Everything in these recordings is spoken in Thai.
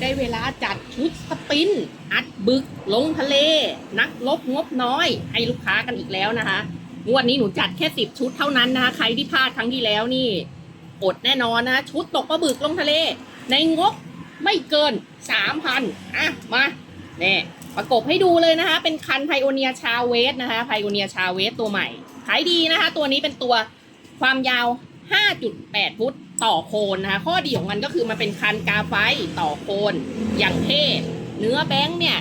ได้เวลาจัดชุดสปิน อัดบึก ลงทะเล นักลบงบน้อย ให้ลูกค้ากันอีกแล้วนะคะงวดนี้หนูจัดแค่สิบชุดเท่านั้นนะคะ ใครที่พลาดครั้งที่แล้วนี่อดแน่นอนนะ ชุดตกปลาบึกลงทะเล ในงบไม่เกินสามพันอะมาเนี่ยประกบให้ดูเลยนะคะ เป็นคันไพโอเนียชาเวสนะคะไพโอเนียชาเวสตัวใหม่ ขายดีนะคะ ตัวนี้เป็นตัวความยาว 5.8 ฟุต ต่อโคนนะคะข้อดีของมันก็คือมันเป็นคันกาไฟต่อโคนอย่างเท่เนื้อแบงค์เนี่ย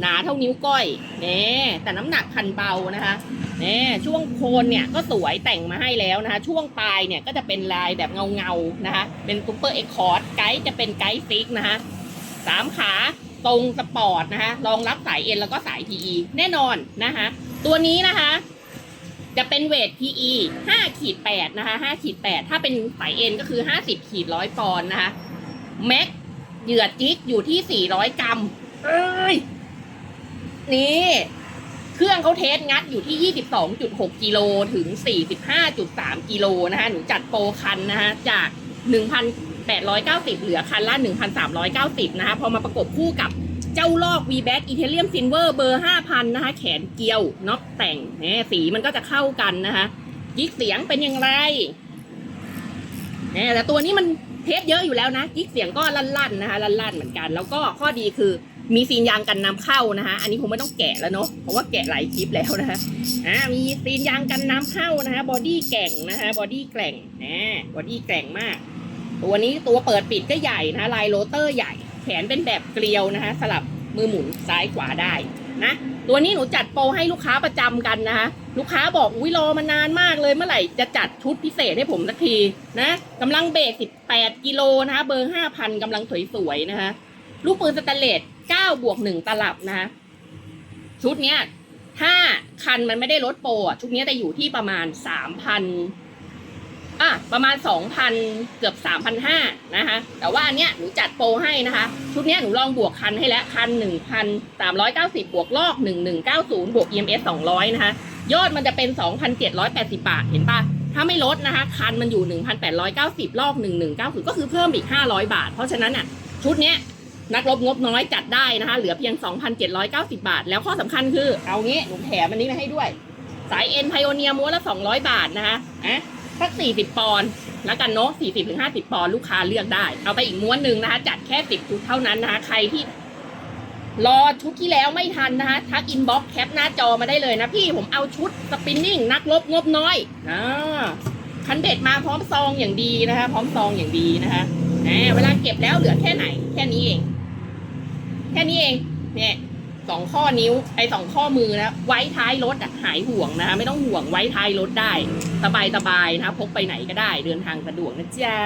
หนาเท่านิ้วก้อยเน่แต่น้ำหนักพันเบานะคะเน่ช่วงโคนเนี่ยก็สวยแต่งมาให้แล้วนะคะ ช่วงปลายเนี่ยก็จะเป็นลายแบบเงาเงาๆนะคะเป็นซูเปอร์เอ็กคอร์ดไกด์จะเป็นไกด์ฟิกนะคะสามขาตรงสปอร์ตนะคะรองรับสายเอ็นแล้วก็สาย PE แน่นอนนะคะตัวนี้นะคะ จะเป็นเวท PE 5ขีด8นะคะ5ขีด8ถ้าเป็นสายเอ็นก็คือ 50ขีดร้อยปอนด์นะคะแม็กเหยื่อจิกอยู่ที่ 400 กรัม เอ้ย นี่ เครื่องเขาเทสงัดอยู่ที่ 22.6 กิโลถึง 45.3 กิโลนะคะ หนูจัดโปรคันนะคะ จาก 1,890 เหลือคันละ 1,390 นะคะ พอมาประกบคู่กับ เจ้าลอก v b a c อีเทเลียมซินเวอร์เบอร์5,000นะคะ แขนเกลียวน็อกแต่งเนี่ยสีมันก็จะเข้ากันนะคะยิกเสียงเป็นอย่างไรเนี่ยแต่ตัวนี้มันเทสเยอะอยู่แล้วนะยิกเสียงก็ลั่นๆนะคะลั่นๆเหมือนกัน แล้วก็ข้อดีคือมีซีนยางกันน้ำเข้านะคะ อันนี้คงไม่ต้องแกะแล้วเนาะ เพราะว่าแกะหลายคลิปแล้วนะคะ อ่า มีซีนยางกันน้ำเข้านะคะ บอดี้แก่งนะคะ บอดี้แกร่งนะบอดี้แกร่งมาก ตัวนี้ตัวเปิดปิดก็ใหญ่นะลายโรเตอร์ใหญ่ แขนเป็นแบบเกลียวนะคะ สลับมือหมุนซ้ายขวาได้นะตัวนี้หนูจัดโปรให้ลูกค้าประจำกันนะคะ ลูกค้าบอกอุ้ยรอมานานมากเลยเมื่อไหร่จะจัดชุดพิเศษให้ผมสักทีนะกำลังเบรก18 กิโลนะคะเบอร์5,000กำลังสวยๆนะคะลูกปืนสแตนเลส9บวก1ตลับนะคะชุดเนี้ยถ้าคันมันไม่ได้ลดโปรชุดนี้จะอยู่ที่ประมาณ3,000 อะประมาณ 2,000 เกือบ 3,500นะคะ แต่ว่าอันเนี้ยหนูจัดโปรให้นะคะ ชุดเนี้ยหนูลองบวกคันให้แล้ว คัน 1,390 บวกลอก 1190 บวก EMS 200 นะคะ ยอดมันจะเป็น 2,780 บาท เห็นปะถ้าไม่ลดนะคะ คันมันอยู่ 1,890 ลอก 1190 ก็คือเพิ่มอีก 500 บาท เพราะฉะนั้นอะชุดเนี้ยนักรบงบน้อยจัดได้นะคะ เหลือเพียง 2,790บาาท แล้วข้อสำคัญคือ เอางี้หนูแถมอันนี้มาให้ด้วย สายเอ็นไพโอเนียม้วนละ 200 บาทนะคะอะ สัก40ปอนด์แล้วกันเนาะ40ถึง50ปอนด์ลูกค้าเลือกได้ เอาไปอีกม้วนหนึ่งนะคะ จัดแค่10ชุดเท่านั้นนะคะ ใครที่รอชุดที่แล้วไม่ทันนะคะทักอินบ็อกแคปหน้าจอมาได้เลยนะพี่ผมเอาชุดสปินนิ่งนักลบงบน้อยอ่าคันเบ็ดมาพร้อมซองอย่างดีนะคะ พร้อมซองอย่างดีนะคะแหมเวลาเก็บแล้วเหลือแค่ไหน แค่นี้เอง แค่นี้เอง เนี่ย สองข้อนิ้วไอ้สองข้อมือนะไว้ท้ายรถอะหายห่วงนะคะไม่ต้องห่วงไว้ท้ายรถได้ สบายสบายๆนะคะพกไปไหนก็ได้เดินทางสะดวกนะจ๊ะ